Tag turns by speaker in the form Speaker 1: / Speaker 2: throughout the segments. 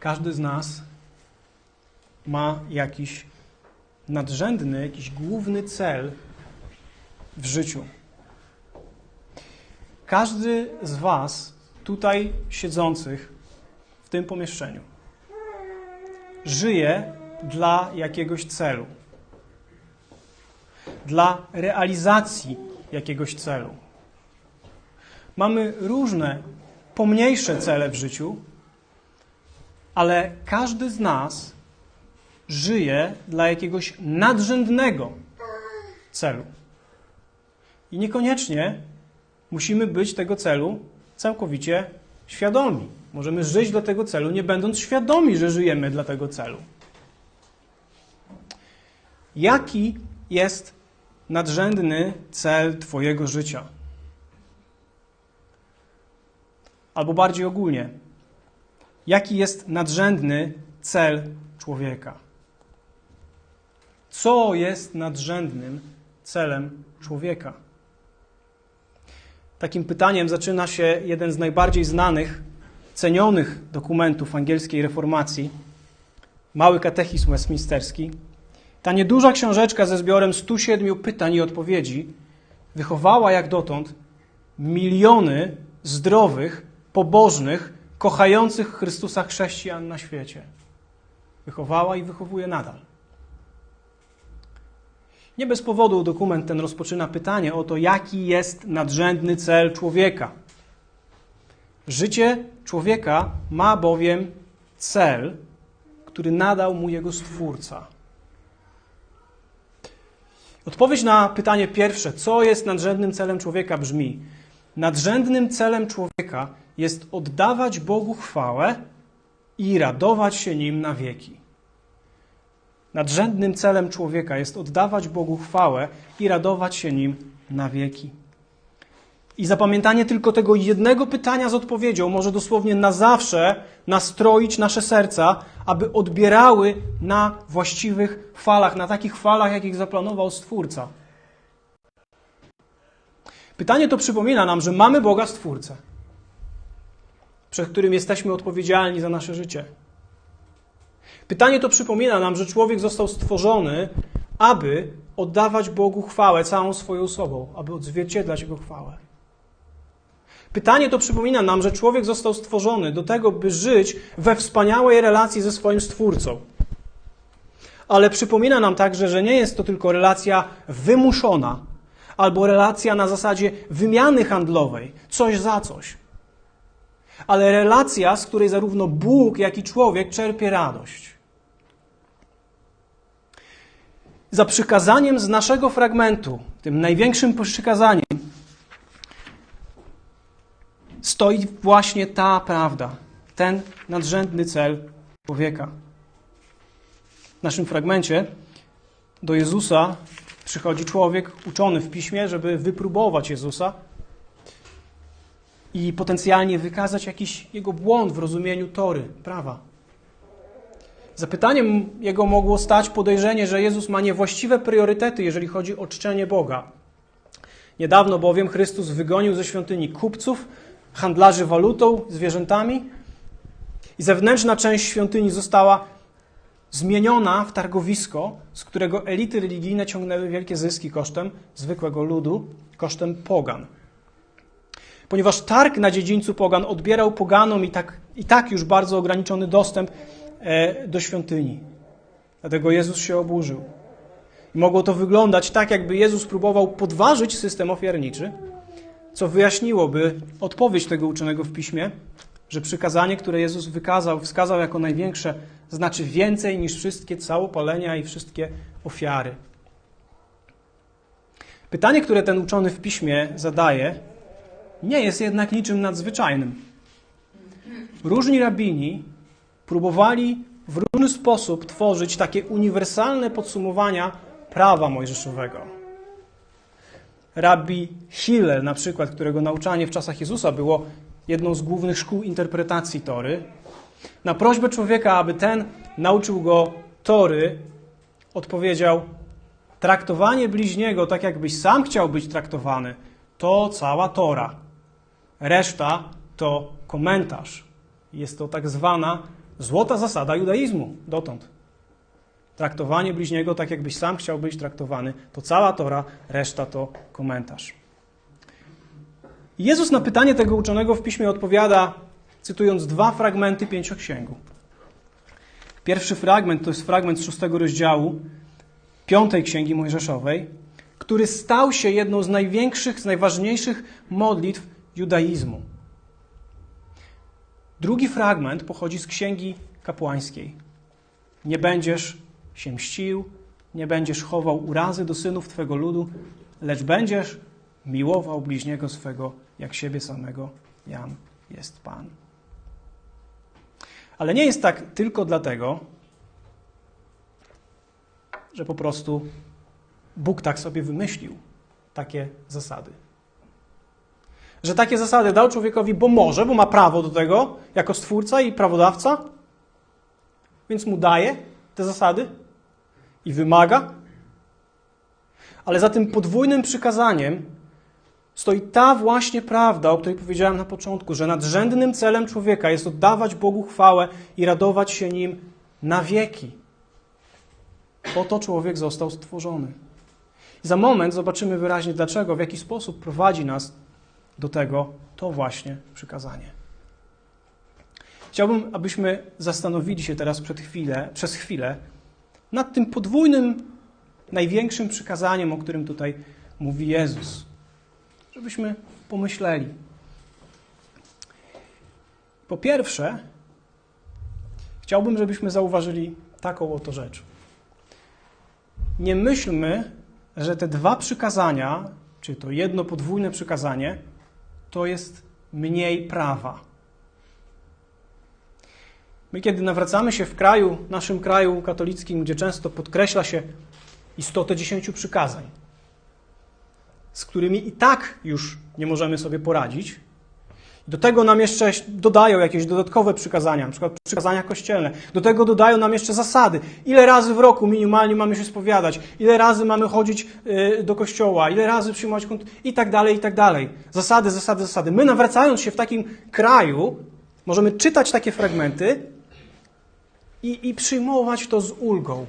Speaker 1: Każdy z nas ma jakiś nadrzędny, jakiś główny cel w życiu. Każdy z Was tutaj siedzących w tym pomieszczeniu żyje dla jakiegoś celu, dla realizacji jakiegoś celu. Mamy różne, pomniejsze cele w życiu, ale każdy z nas żyje dla jakiegoś nadrzędnego celu. I niekoniecznie musimy być tego celu całkowicie świadomi. Możemy żyć dla tego celu, nie będąc świadomi, że żyjemy dla tego celu. Jaki jest nadrzędny cel Twojego życia? Albo bardziej ogólnie, jaki jest nadrzędny cel człowieka? Co jest nadrzędnym celem człowieka? Takim pytaniem zaczyna się jeden z najbardziej znanych, cenionych dokumentów angielskiej reformacji, Mały Katechizm Westminsterski. Ta nieduża książeczka ze zbiorem 107 pytań i odpowiedzi wychowała jak dotąd miliony zdrowych, pobożnych, kochających Chrystusa chrześcijan na świecie. Wychowała i wychowuje nadal. Nie bez powodu dokument ten rozpoczyna pytanie o to, jaki jest nadrzędny cel człowieka. Życie człowieka ma bowiem cel, który nadał mu jego Stwórca. Odpowiedź na pytanie pierwsze, co jest nadrzędnym celem człowieka, brzmi: Nadrzędnym celem człowieka jest oddawać Bogu chwałę i radować się nim na wieki. Nadrzędnym celem człowieka jest oddawać Bogu chwałę i radować się nim na wieki. I zapamiętanie tylko tego jednego pytania z odpowiedzią może dosłownie na zawsze nastroić nasze serca, aby odbierały na właściwych falach, na takich falach, jakich zaplanował Stwórca. Pytanie to przypomina nam, że mamy Boga Stwórcę, przed którym jesteśmy odpowiedzialni za nasze życie. Pytanie to przypomina nam, że człowiek został stworzony, aby oddawać Bogu chwałę całą swoją osobą, aby odzwierciedlać Jego chwałę. Pytanie to przypomina nam, że człowiek został stworzony do tego, by żyć we wspaniałej relacji ze swoim Stwórcą. Ale przypomina nam także, że nie jest to tylko relacja wymuszona, albo relacja na zasadzie wymiany handlowej, coś za coś. Ale relacja, z której zarówno Bóg, jak i człowiek czerpie radość. Za przykazaniem z naszego fragmentu, tym największym przykazaniem, stoi właśnie ta prawda, ten nadrzędny cel człowieka. W naszym fragmencie do Jezusa przychodzi człowiek uczony w piśmie, żeby wypróbować Jezusa i potencjalnie wykazać jakiś jego błąd w rozumieniu tory, prawa. Zapytaniem jego mogło stać podejrzenie, że Jezus ma niewłaściwe priorytety, jeżeli chodzi o czczenie Boga. Niedawno bowiem Chrystus wygonił ze świątyni kupców, handlarzy walutą, zwierzętami i zewnętrzna część świątyni została zmieniona w targowisko, z którego elity religijne ciągnęły wielkie zyski kosztem zwykłego ludu, kosztem pogan. Ponieważ targ na dziedzińcu pogan odbierał poganom i tak, i tak już bardzo ograniczony dostęp e, do świątyni. Dlatego Jezus się oburzył. mogło to wyglądać tak, jakby Jezus próbował podważyć system ofiarniczy, co wyjaśniłoby odpowiedź tego uczonego w piśmie, że przykazanie, które Jezus wykazał, wskazał jako największe, znaczy więcej niż wszystkie całopalenia i wszystkie ofiary. Pytanie, które ten uczony w piśmie zadaje, nie jest jednak niczym nadzwyczajnym. Różni rabini próbowali w różny sposób tworzyć takie uniwersalne podsumowania prawa mojżeszowego. Rabbi Hillel, na przykład, którego nauczanie w czasach Jezusa było jedną z głównych szkół interpretacji Tory, na prośbę człowieka, aby ten nauczył go Tory, odpowiedział: Traktowanie bliźniego tak, jakbyś sam chciał być traktowany, to cała Tora. Reszta to komentarz. Jest to tak zwana złota zasada judaizmu dotąd. Traktowanie bliźniego tak, jakbyś sam chciał być traktowany, to cała Tora, reszta to komentarz. Jezus na pytanie tego uczonego w piśmie odpowiada, cytując dwa fragmenty pięcioksięgu. Pierwszy fragment to jest fragment z szóstego rozdziału piątej księgi Mojżeszowej, który stał się jedną z największych, z najważniejszych modlitw judaizmu. Drugi fragment pochodzi z księgi kapłańskiej. Nie będziesz się mścił, nie będziesz chował urazy do synów Twego ludu, lecz będziesz miłował bliźniego swego jak siebie samego. Jam jest Pan. Ale nie jest tak tylko dlatego, że po prostu Bóg tak sobie wymyślił takie zasady. Że takie zasady dał człowiekowi, bo może, bo ma prawo do tego, jako stwórca i prawodawca, więc mu daje te zasady i wymaga. Ale za tym podwójnym przykazaniem stoi ta właśnie prawda, o której powiedziałem na początku, że nadrzędnym celem człowieka jest oddawać Bogu chwałę i radować się nim na wieki. Po to człowiek został stworzony. Za moment zobaczymy wyraźnie, dlaczego, w jaki sposób prowadzi nas do tego to właśnie przykazanie. Chciałbym, abyśmy zastanowili się teraz chwilę, przez chwilę nad tym podwójnym, największym przykazaniem, o którym tutaj mówi Jezus. Żebyśmy pomyśleli. Po pierwsze, chciałbym, żebyśmy zauważyli taką oto rzecz. Nie myślmy, że te dwa przykazania, czy to jedno podwójne przykazanie, to jest mniej prawa. My, kiedy nawracamy się w kraju, naszym kraju katolickim, gdzie często podkreśla się istotę dziesięciu przykazań, z którymi i tak już nie możemy sobie poradzić, do tego nam jeszcze dodają jakieś dodatkowe przykazania, na przykład przykazania kościelne. Do tego dodają nam jeszcze zasady. Ile razy w roku minimalnie mamy się spowiadać, ile razy mamy chodzić y, do kościoła, ile razy przyjmować kont i tak dalej, i tak dalej. Zasady, zasady, zasady. My nawracając się w takim kraju, możemy czytać takie fragmenty i, i przyjmować to z ulgą.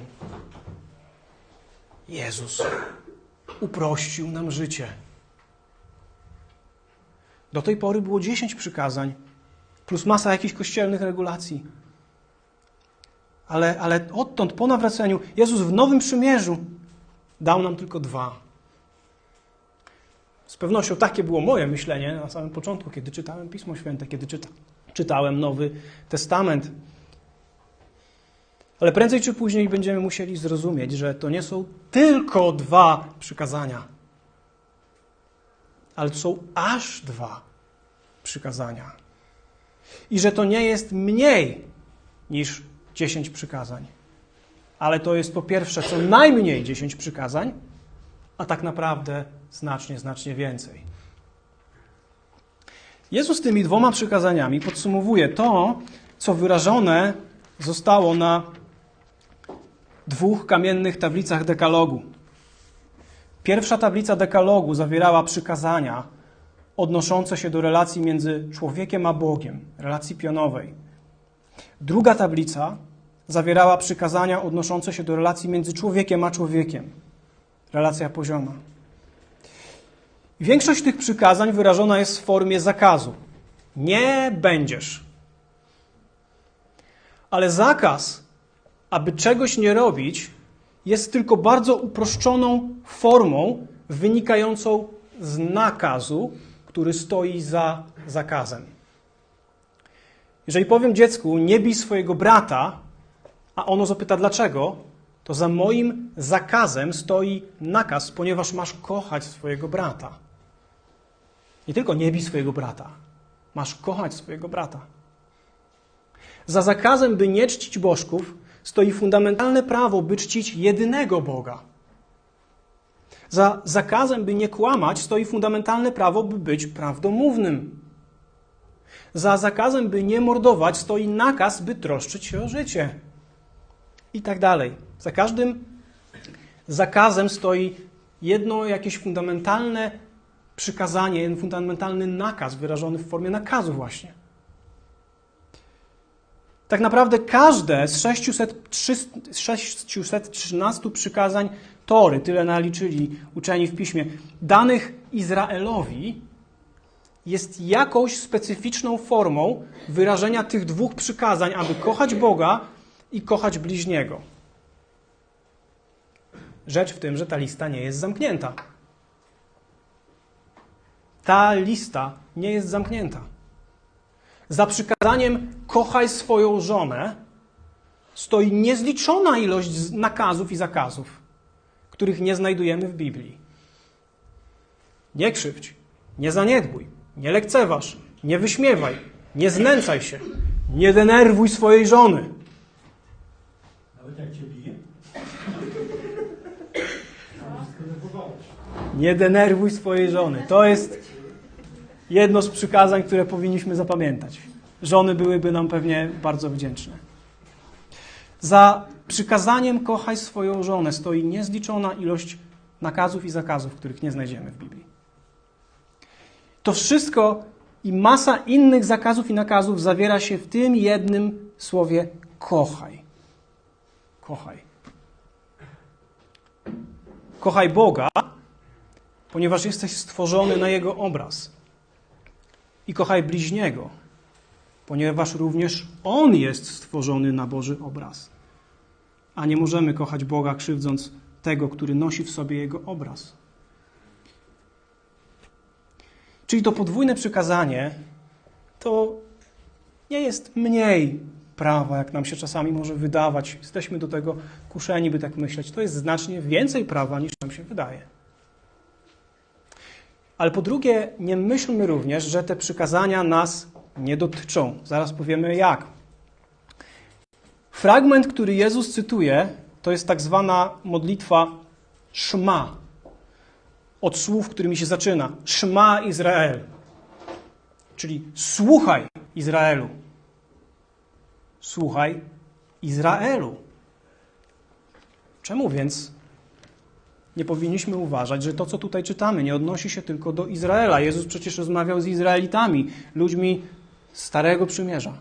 Speaker 1: Jezus uprościł nam życie. Do tej pory było 10 przykazań, plus masa jakichś kościelnych regulacji. Ale, ale odtąd, po nawraceniu, Jezus w Nowym Przymierzu dał nam tylko dwa. Z pewnością takie było moje myślenie na samym początku, kiedy czytałem Pismo Święte, kiedy czyta, czytałem Nowy Testament. Ale prędzej czy później będziemy musieli zrozumieć, że to nie są tylko dwa przykazania ale to są aż dwa przykazania. I że to nie jest mniej niż dziesięć przykazań, ale to jest po pierwsze co najmniej dziesięć przykazań, a tak naprawdę znacznie, znacznie więcej. Jezus tymi dwoma przykazaniami podsumowuje to, co wyrażone zostało na dwóch kamiennych tablicach dekalogu. Pierwsza tablica dekalogu zawierała przykazania odnoszące się do relacji między człowiekiem a Bogiem, relacji pionowej. Druga tablica zawierała przykazania odnoszące się do relacji między człowiekiem a człowiekiem, relacja pozioma. Większość tych przykazań wyrażona jest w formie zakazu. Nie będziesz. Ale zakaz, aby czegoś nie robić, jest tylko bardzo uproszczoną formą wynikającą z nakazu, który stoi za zakazem. Jeżeli powiem dziecku, nie bij swojego brata, a ono zapyta dlaczego, to za moim zakazem stoi nakaz, ponieważ masz kochać swojego brata. Nie tylko nie bij swojego brata, masz kochać swojego brata. Za zakazem, by nie czcić bożków, stoi fundamentalne prawo, by czcić jedynego Boga. Za zakazem, by nie kłamać, stoi fundamentalne prawo, by być prawdomównym. Za zakazem, by nie mordować, stoi nakaz, by troszczyć się o życie. I tak dalej. Za każdym zakazem stoi jedno jakieś fundamentalne przykazanie, fundamentalny nakaz wyrażony w formie nakazu właśnie. Tak naprawdę każde z 600, 300 613 przykazań Tory, tyle naliczyli uczeni w piśmie, danych Izraelowi, jest jakąś specyficzną formą wyrażenia tych dwóch przykazań, aby kochać Boga i kochać bliźniego. Rzecz w tym, że ta lista nie jest zamknięta. Ta lista nie jest zamknięta. Za przykazaniem kochaj swoją żonę stoi niezliczona ilość nakazów i zakazów, których nie znajdujemy w Biblii. Nie krzywdź, nie zaniedbuj, nie lekceważ, nie wyśmiewaj, nie znęcaj się, nie denerwuj swojej żony.
Speaker 2: Nawet jak cię bije?
Speaker 1: Nie denerwuj swojej żony. To jest jedno z przykazań, które powinniśmy zapamiętać. Żony byłyby nam pewnie bardzo wdzięczne. Za przykazaniem kochaj swoją żonę stoi niezliczona ilość nakazów i zakazów, których nie znajdziemy w Biblii. To wszystko i masa innych zakazów i nakazów zawiera się w tym jednym słowie kochaj. Kochaj. Kochaj Boga, ponieważ jesteś stworzony na Jego obraz. I kochaj bliźniego, ponieważ również On jest stworzony na Boży obraz. A nie możemy kochać Boga krzywdząc tego, który nosi w sobie Jego obraz. Czyli to podwójne przykazanie to nie jest mniej prawa, jak nam się czasami może wydawać. Jesteśmy do tego kuszeni, by tak myśleć. To jest znacznie więcej prawa, niż nam się wydaje. Ale po drugie, nie myślmy również, że te przykazania nas nie dotyczą. Zaraz powiemy jak. Fragment, który Jezus cytuje, to jest tak zwana modlitwa Szma. Od słów, którymi się zaczyna. Szma Izrael. Czyli słuchaj Izraelu. Słuchaj Izraelu. Czemu więc nie powinniśmy uważać, że to, co tutaj czytamy, nie odnosi się tylko do Izraela? Jezus przecież rozmawiał z Izraelitami, ludźmi Starego Przymierza.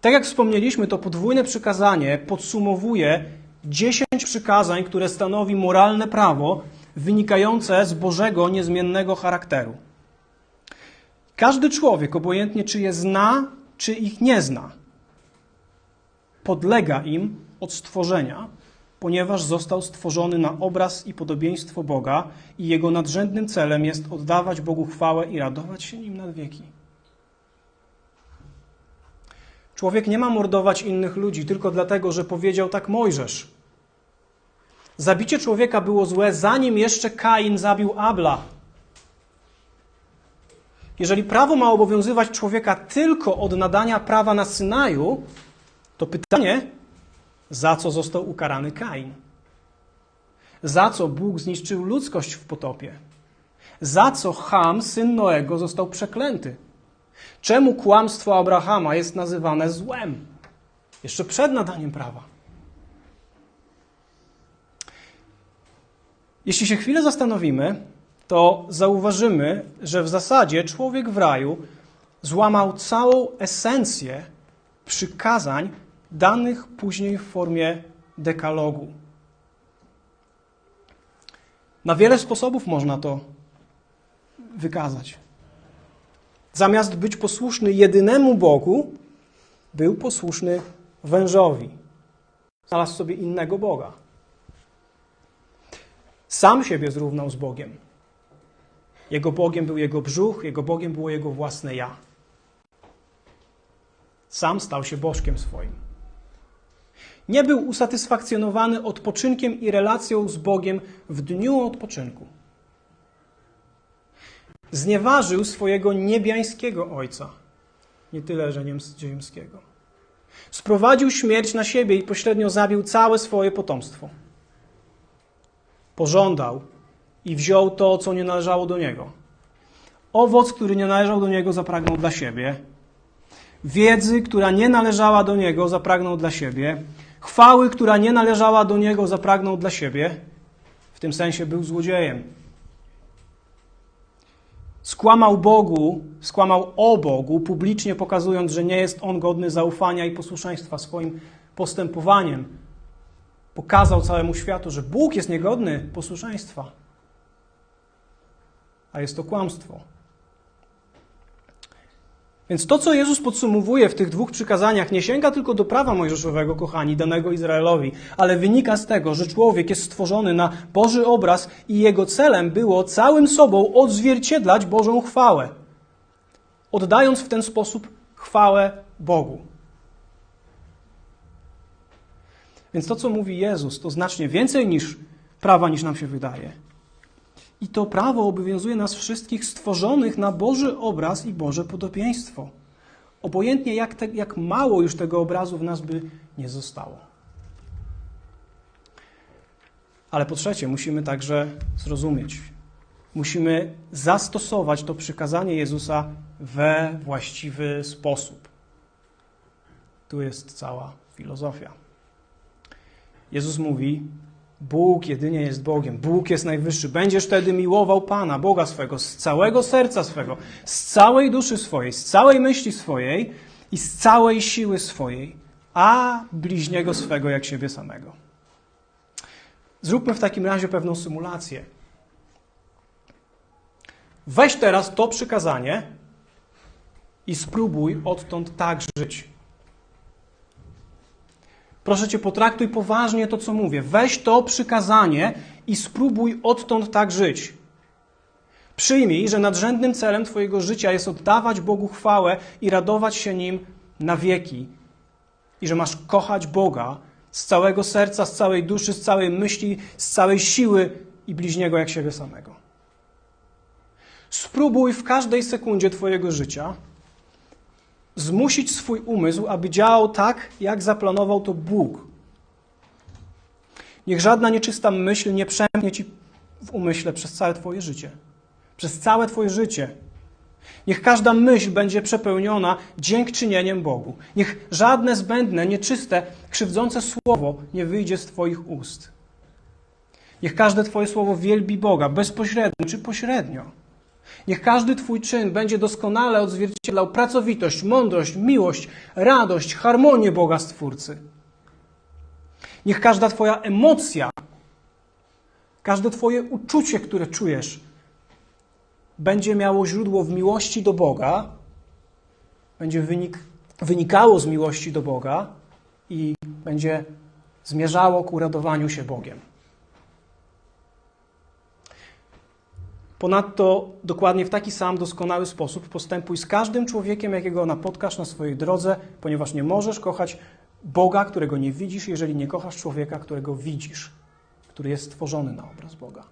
Speaker 1: Tak jak wspomnieliśmy, to podwójne przykazanie podsumowuje dziesięć przykazań, które stanowi moralne prawo wynikające z Bożego niezmiennego charakteru. Każdy człowiek, obojętnie czy je zna, czy ich nie zna, podlega im od stworzenia, ponieważ został stworzony na obraz i podobieństwo Boga i jego nadrzędnym celem jest oddawać Bogu chwałę i radować się nim na wieki. Człowiek nie ma mordować innych ludzi tylko dlatego, że powiedział tak Mojżesz. Zabicie człowieka było złe, zanim jeszcze Kain zabił Abla. Jeżeli prawo ma obowiązywać człowieka tylko od nadania prawa na Synaju, to pytanie, za co został ukarany Kain? Za co Bóg zniszczył ludzkość w potopie? Za co Ham, syn Noego, został przeklęty? Czemu kłamstwo Abrahama jest nazywane złem? Jeszcze przed nadaniem prawa. Jeśli się chwilę zastanowimy, to zauważymy, że w zasadzie człowiek w raju złamał całą esencję przykazań danych później w formie dekalogu. Na wiele sposobów można to wykazać. Zamiast być posłuszny jedynemu Bogu, był posłuszny wężowi. Znalazł sobie innego Boga. Sam siebie zrównał z Bogiem. Jego Bogiem był jego brzuch, jego Bogiem było jego własne ja. Sam stał się bożkiem swoim. Nie był usatysfakcjonowany odpoczynkiem i relacją z Bogiem w dniu odpoczynku. Znieważył swojego niebiańskiego ojca, nie tyle, że ziemskiego. Sprowadził śmierć na siebie i pośrednio zabił całe swoje potomstwo. Pożądał i wziął to, co nie należało do niego. Owoc, który nie należał do niego, zapragnął dla siebie. Wiedzy, która nie należała do niego, zapragnął dla siebie. Chwały, która nie należała do niego, zapragnął dla siebie. W tym sensie był złodziejem. skłamał Bogu, skłamał o Bogu, publicznie pokazując, że nie jest on godny zaufania i posłuszeństwa swoim postępowaniem. Pokazał całemu światu, że Bóg jest niegodny posłuszeństwa. A jest to kłamstwo. Więc to, co Jezus podsumowuje w tych dwóch przykazaniach, nie sięga tylko do prawa mojżeszowego, kochani, danego Izraelowi, ale wynika z tego, że człowiek jest stworzony na Boży obraz i jego celem było całym sobą odzwierciedlać Bożą chwałę, oddając w ten sposób chwałę Bogu. Więc to, co mówi Jezus, to znacznie więcej niż prawa, niż nam się wydaje. I to prawo obowiązuje nas wszystkich stworzonych na Boży obraz i Boże podobieństwo. Obojętnie jak, te, jak mało już tego obrazu w nas by nie zostało. Ale po trzecie, musimy także zrozumieć, musimy zastosować to przykazanie Jezusa we właściwy sposób. Tu jest cała filozofia. Jezus mówi: Bóg jedynie jest Bogiem, Bóg jest najwyższy. Będziesz wtedy miłował Pana, Boga swego, z całego serca swego, z całej duszy swojej, z całej myśli swojej i z całej siły swojej, a bliźniego swego jak siebie samego. Zróbmy w takim razie pewną symulację. Weź teraz to przykazanie i spróbuj odtąd tak żyć. Proszę cię, potraktuj poważnie to, co mówię. Weź to przykazanie i spróbuj odtąd tak żyć. Przyjmij, że nadrzędnym celem Twojego życia jest oddawać Bogu chwałę i radować się Nim na wieki. I że masz kochać Boga z całego serca, z całej duszy, z całej myśli, z całej siły i bliźniego jak siebie samego. Spróbuj w każdej sekundzie Twojego życia zmusić swój umysł, aby działał tak, jak zaplanował to Bóg. Niech żadna nieczysta myśl nie przemknie ci w umyśle przez całe Twoje życie. Przez całe Twoje życie. Niech każda myśl będzie przepełniona dziękczynieniem Bogu. Niech żadne zbędne, nieczyste, krzywdzące słowo nie wyjdzie z Twoich ust. Niech każde Twoje słowo wielbi Boga bezpośrednio czy pośrednio. Niech każdy Twój czyn będzie doskonale odzwierciedlał pracowitość, mądrość, miłość, radość, harmonię Boga Stwórcy. Niech każda Twoja emocja, każde Twoje uczucie, które czujesz, będzie miało źródło w miłości do Boga, będzie wynik, wynikało z miłości do Boga i będzie zmierzało ku radowaniu się Bogiem. Ponadto dokładnie w taki sam doskonały sposób postępuj z każdym człowiekiem, jakiego napotkasz na swojej drodze, ponieważ nie możesz kochać Boga, którego nie widzisz, jeżeli nie kochasz człowieka, którego widzisz, który jest stworzony na obraz Boga.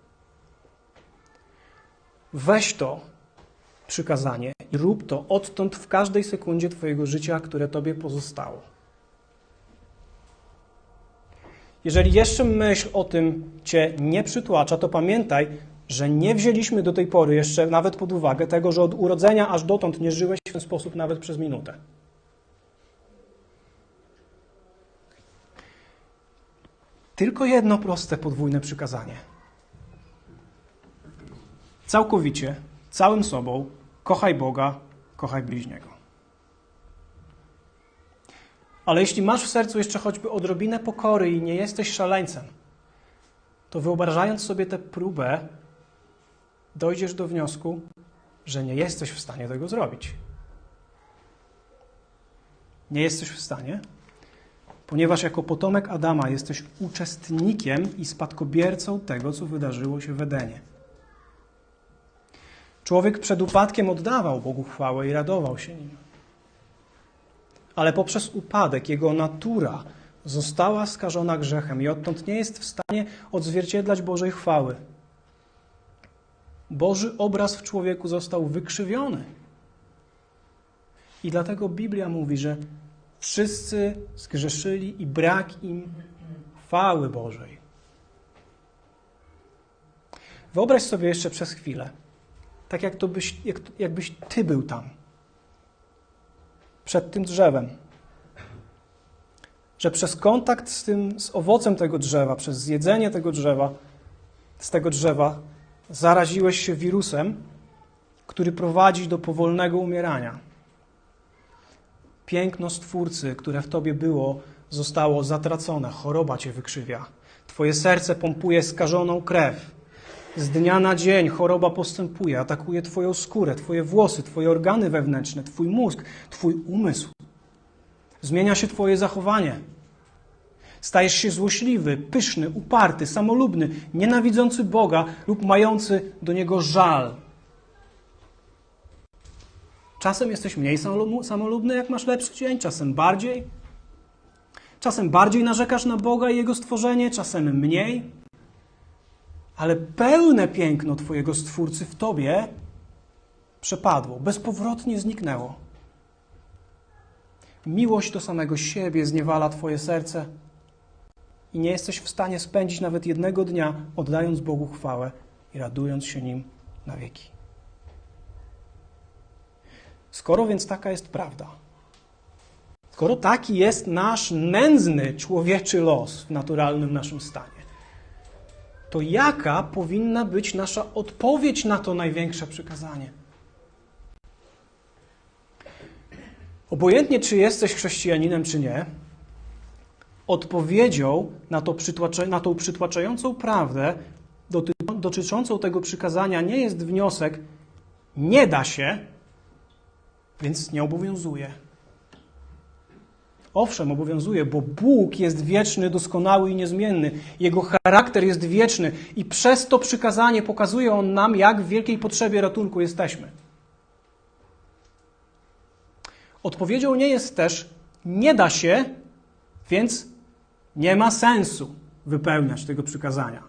Speaker 1: Weź to przykazanie i rób to odtąd w każdej sekundzie Twojego życia, które Tobie pozostało. Jeżeli jeszcze myśl o tym Cię nie przytłacza, to pamiętaj, że nie wzięliśmy do tej pory jeszcze nawet pod uwagę tego, że od urodzenia aż dotąd nie żyłeś w ten sposób nawet przez minutę. Tylko jedno proste podwójne przykazanie. Całkowicie, całym sobą kochaj Boga, kochaj bliźniego. Ale jeśli masz w sercu jeszcze choćby odrobinę pokory i nie jesteś szaleńcem, to wyobrażając sobie tę próbę, dojdziesz do wniosku, że nie jesteś w stanie tego zrobić. Nie jesteś w stanie, ponieważ jako potomek Adama jesteś uczestnikiem i spadkobiercą tego, co wydarzyło się w Edenie. Człowiek przed upadkiem oddawał Bogu chwałę i radował się nim. Ale poprzez upadek jego natura została skażona grzechem i odtąd nie jest w stanie odzwierciedlać Bożej chwały. Boży obraz w człowieku został wykrzywiony. I dlatego Biblia mówi, że wszyscy zgrzeszyli i brak im chwały Bożej. Wyobraź sobie jeszcze przez chwilę, tak jak to byś, jak, jakbyś ty był tam, przed tym drzewem, że przez kontakt z tym, z owocem tego drzewa, przez zjedzenie tego drzewa, z tego drzewa, zaraziłeś się wirusem, który prowadzi do powolnego umierania. Piękno Stwórcy, które w tobie było, zostało zatracone. Choroba cię wykrzywia. Twoje serce pompuje skażoną krew. Z dnia na dzień choroba postępuje, atakuje Twoją skórę, Twoje włosy, Twoje organy wewnętrzne, Twój mózg, Twój umysł. Zmienia się Twoje zachowanie. Stajesz się złośliwy, pyszny, uparty, samolubny, nienawidzący Boga lub mający do Niego żal. Czasem jesteś mniej samolub- samolubny, jak masz lepszy dzień, czasem bardziej. Czasem bardziej narzekasz na Boga i Jego stworzenie, czasem mniej. Ale pełne piękno Twojego Stwórcy w Tobie przepadło, bezpowrotnie zniknęło. Miłość do samego siebie zniewala Twoje serce i nie jesteś w stanie spędzić nawet jednego dnia, oddając Bogu chwałę i radując się Nim na wieki. Skoro więc taka jest prawda, skoro taki jest nasz nędzny człowieczy los w naturalnym naszym stanie, to jaka powinna być nasza odpowiedź na to największe przykazanie? Obojętnie, czy jesteś chrześcijaninem, czy nie, odpowiedzią na, to przytłacza, na tą przytłaczającą prawdę doty, dotyczącą tego przykazania nie jest wniosek nie da się, więc nie obowiązuje. Owszem, obowiązuje, bo Bóg jest wieczny, doskonały i niezmienny. Jego charakter jest wieczny i przez to przykazanie pokazuje On nam, jak w wielkiej potrzebie ratunku jesteśmy. Odpowiedzią nie jest też nie da się, więc nie ma sensu wypełniać tego przykazania.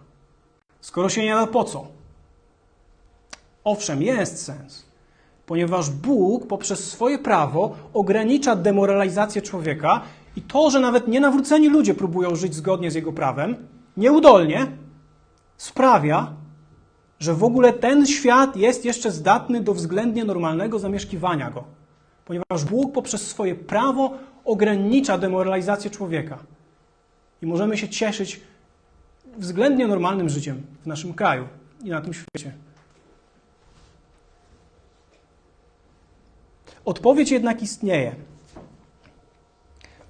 Speaker 1: Skoro się nie da, po co? Owszem, jest sens, ponieważ Bóg poprzez swoje prawo ogranicza demoralizację człowieka i to, że nawet nienawróceni ludzie próbują żyć zgodnie z jego prawem, nieudolnie sprawia, że w ogóle ten świat jest jeszcze zdatny do względnie normalnego zamieszkiwania go. Ponieważ Bóg poprzez swoje prawo ogranicza demoralizację człowieka. I możemy się cieszyć względnie normalnym życiem w naszym kraju i na tym świecie. Odpowiedź jednak istnieje.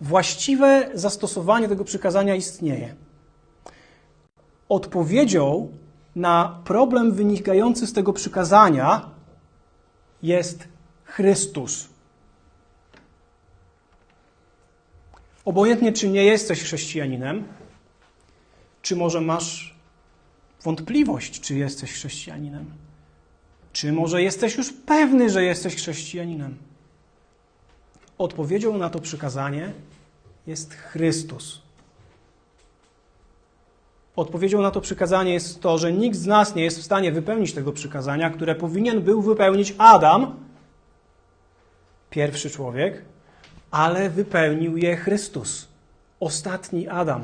Speaker 1: Właściwe zastosowanie tego przykazania istnieje. Odpowiedzią na problem wynikający z tego przykazania jest Chrystus. Obojętnie, czy nie jesteś chrześcijaninem, czy może masz wątpliwość, czy jesteś chrześcijaninem, czy może jesteś już pewny, że jesteś chrześcijaninem. Odpowiedzią na to przykazanie jest Chrystus. Odpowiedzią na to przykazanie jest to, że nikt z nas nie jest w stanie wypełnić tego przykazania, które powinien był wypełnić Adam, pierwszy człowiek, ale wypełnił je Chrystus, ostatni Adam.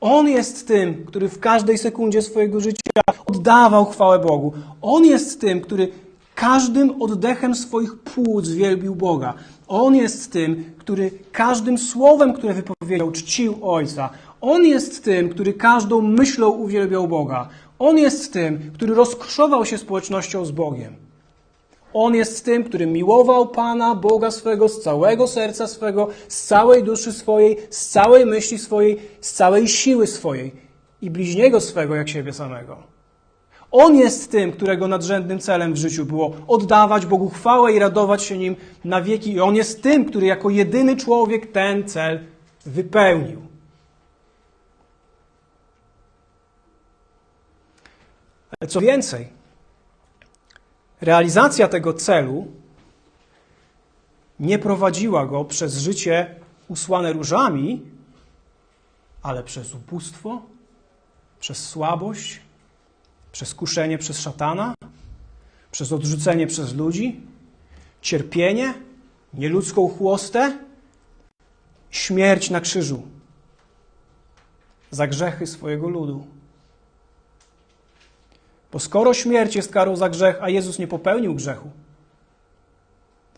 Speaker 1: On jest tym, który w każdej sekundzie swojego życia oddawał chwałę Bogu. On jest tym, który każdym oddechem swoich płuc wielbił Boga. On jest tym, który każdym słowem, które wypowiedział, czcił Ojca. On jest tym, który każdą myślą uwielbiał Boga. On jest tym, który rozkrzował się społecznością z Bogiem. On jest tym, który miłował Pana, Boga swego, z całego serca swego, z całej duszy swojej, z całej myśli swojej, z całej siły swojej i bliźniego swego jak siebie samego. On jest tym, którego nadrzędnym celem w życiu było oddawać Bogu chwałę i radować się Nim na wieki. I On jest tym, który jako jedyny człowiek ten cel wypełnił. Ale co więcej, realizacja tego celu nie prowadziła go przez życie usłane różami, ale przez ubóstwo, przez słabość, przez kuszenie przez szatana, przez odrzucenie przez ludzi, cierpienie, nieludzką chłostę, śmierć na krzyżu za grzechy swojego ludu. Bo skoro śmierć jest karą za grzech, a Jezus nie popełnił grzechu,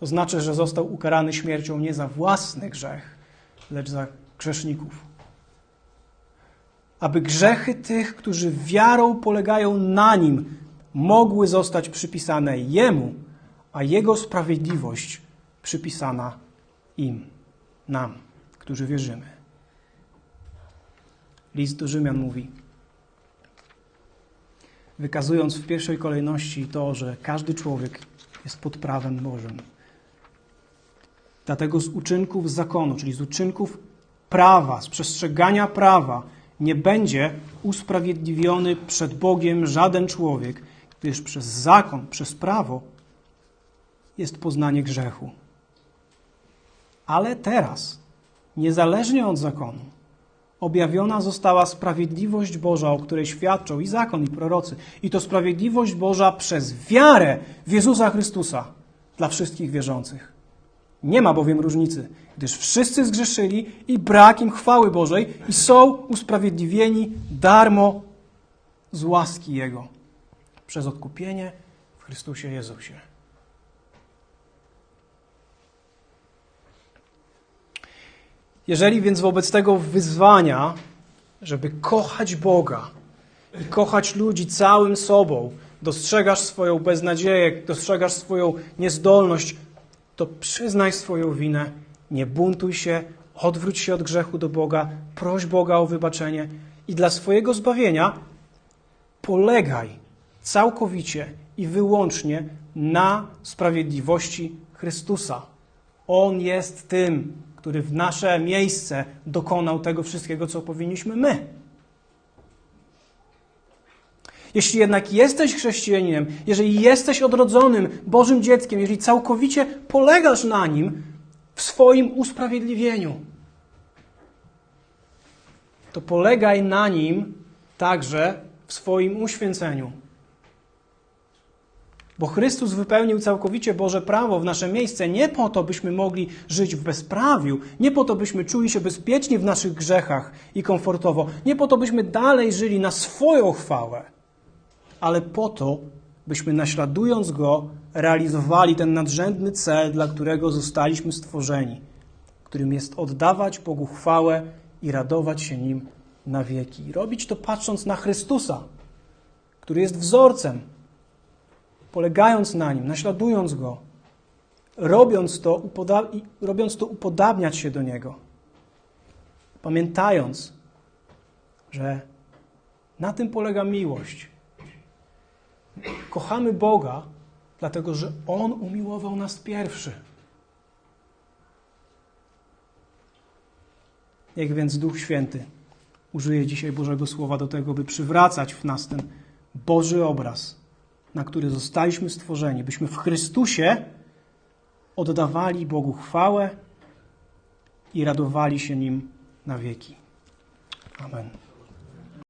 Speaker 1: to znaczy, że został ukarany śmiercią nie za własny grzech, lecz za grzeszników. Aby grzechy tych, którzy wiarą polegają na nim, mogły zostać przypisane Jemu, a Jego sprawiedliwość przypisana im, nam, którzy wierzymy. List do Rzymian mówi, wykazując w pierwszej kolejności to, że każdy człowiek jest pod prawem Bożym. Dlatego z uczynków zakonu, czyli z uczynków prawa, z przestrzegania prawa, nie będzie usprawiedliwiony przed Bogiem żaden człowiek, gdyż przez zakon, przez prawo jest poznanie grzechu. Ale teraz, niezależnie od zakonu, objawiona została sprawiedliwość Boża, o której świadczą i zakon, i prorocy. I to sprawiedliwość Boża przez wiarę w Jezusa Chrystusa dla wszystkich wierzących. Nie ma bowiem różnicy, gdyż wszyscy zgrzeszyli i brak im chwały Bożej i są usprawiedliwieni darmo z łaski Jego przez odkupienie w Chrystusie Jezusie. Jeżeli więc wobec tego wyzwania, żeby kochać Boga i kochać ludzi całym sobą, dostrzegasz swoją beznadzieję, dostrzegasz swoją niezdolność, to przyznaj swoją winę, nie buntuj się, odwróć się od grzechu do Boga, proś Boga o wybaczenie i dla swojego zbawienia polegaj całkowicie i wyłącznie na sprawiedliwości Chrystusa. On jest tym, który w nasze miejsce dokonał tego wszystkiego, co powinniśmy my. Jeśli jednak jesteś chrześcijaninem, jeżeli jesteś odrodzonym Bożym dzieckiem, jeżeli całkowicie polegasz na nim w swoim usprawiedliwieniu, to polegaj na nim także w swoim uświęceniu. Bo Chrystus wypełnił całkowicie Boże prawo w nasze miejsce nie po to, byśmy mogli żyć w bezprawiu, nie po to, byśmy czuli się bezpiecznie w naszych grzechach i komfortowo, nie po to, byśmy dalej żyli na swoją chwałę, ale po to, byśmy naśladując Go realizowali ten nadrzędny cel, dla którego zostaliśmy stworzeni, którym jest oddawać Bogu chwałę i radować się Nim na wieki. Robić to patrząc na Chrystusa, który jest wzorcem, polegając na Nim, naśladując Go, robiąc to, upoda- robiąc to upodabniać się do Niego, pamiętając, że na tym polega miłość. Kochamy Boga, dlatego że On umiłował nas pierwszy. Niech więc Duch Święty użyje dzisiaj Bożego Słowa do tego, by przywracać w nas ten Boży obraz, na który zostaliśmy stworzeni, byśmy w Chrystusie oddawali Bogu chwałę i radowali się Nim na wieki. Amen.